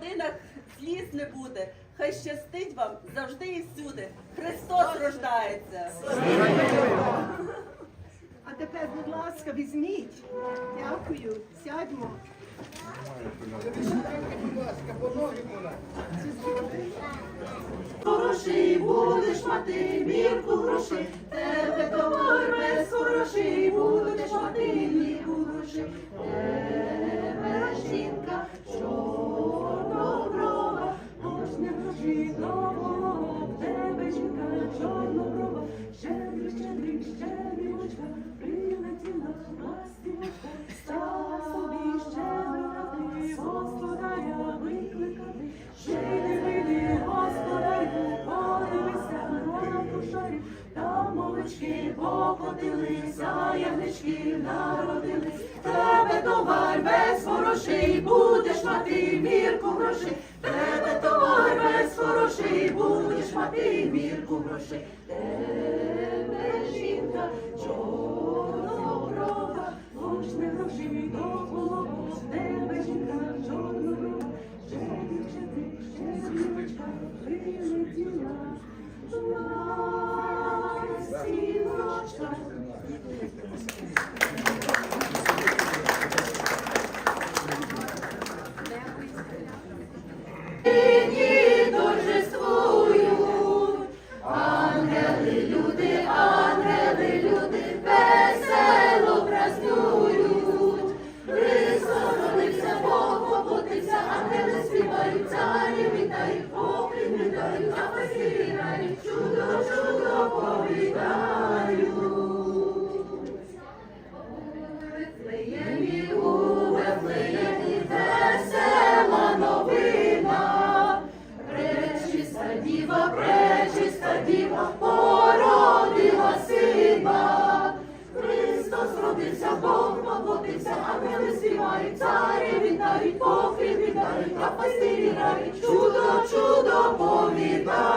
родинах сліз не буде, хай щастить вам завжди і всюди. Христос рождається. А тепер, будь ласка, візьміть. Дякую. Сядьмо. Хороший будеш мати мірку грошей, тебе товар без хороший, будеш мати мірку грошей, тебе ягнички народились, тебе товар без хороший, будеш мати мірку грошей, тебе товар без хороший, будеш мати мірку грошей, чудо, чудо повідають.